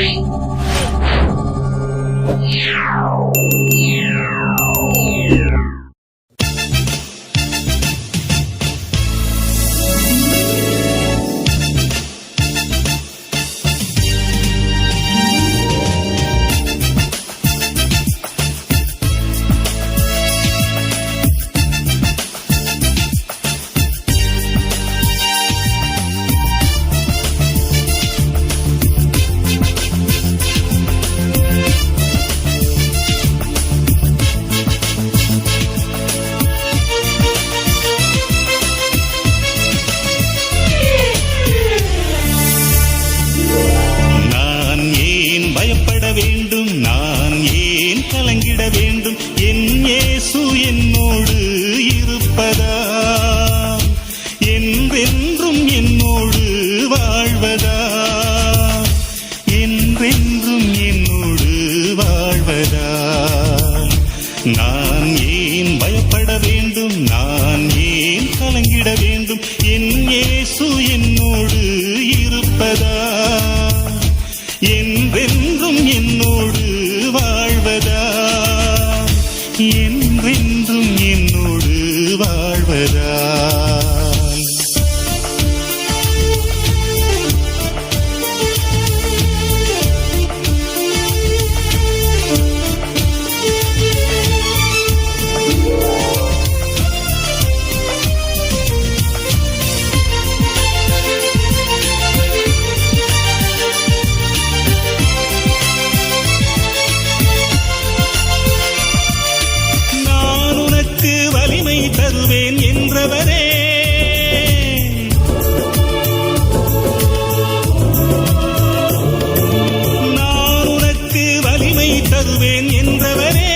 Meow. Meow. என்றென்றும் என்னோடு வாழ்வதா? நான் என்றவரே நான் உனக்கு வலிமை தருவேன் என்றவரே.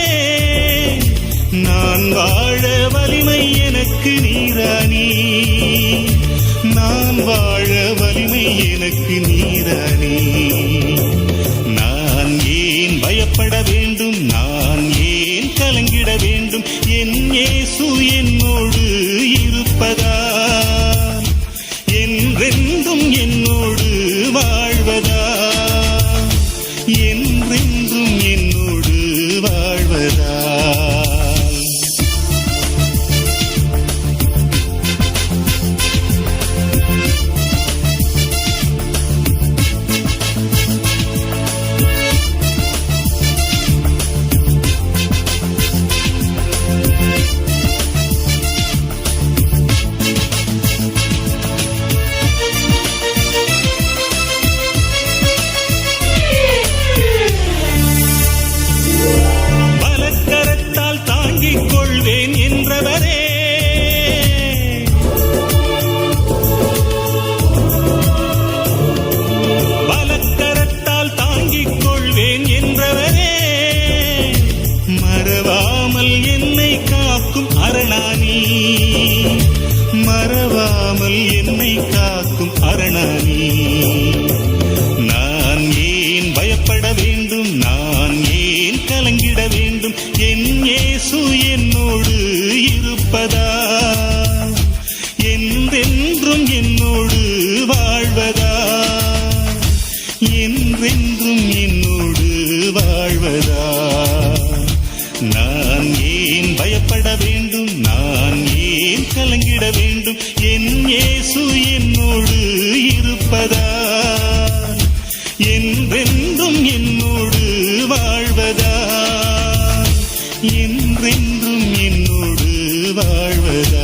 நான் வாழ வலிமை எனக்கு நீரானி நான் வாழ வலிமை எனக்கு நீரானி நான் ஏன் பயப்பட வேண்டும் வாழ்வதா பலக்கரத்தால் மறவாமல் என்னை காக்கும் அரணி நான் ஏன் பயப்பட வேண்டும்? நான் ஏன் கலங்கிட வேண்டும்? என் ஏசு என் என்றென்றும் என்னோடு வாழ்வதா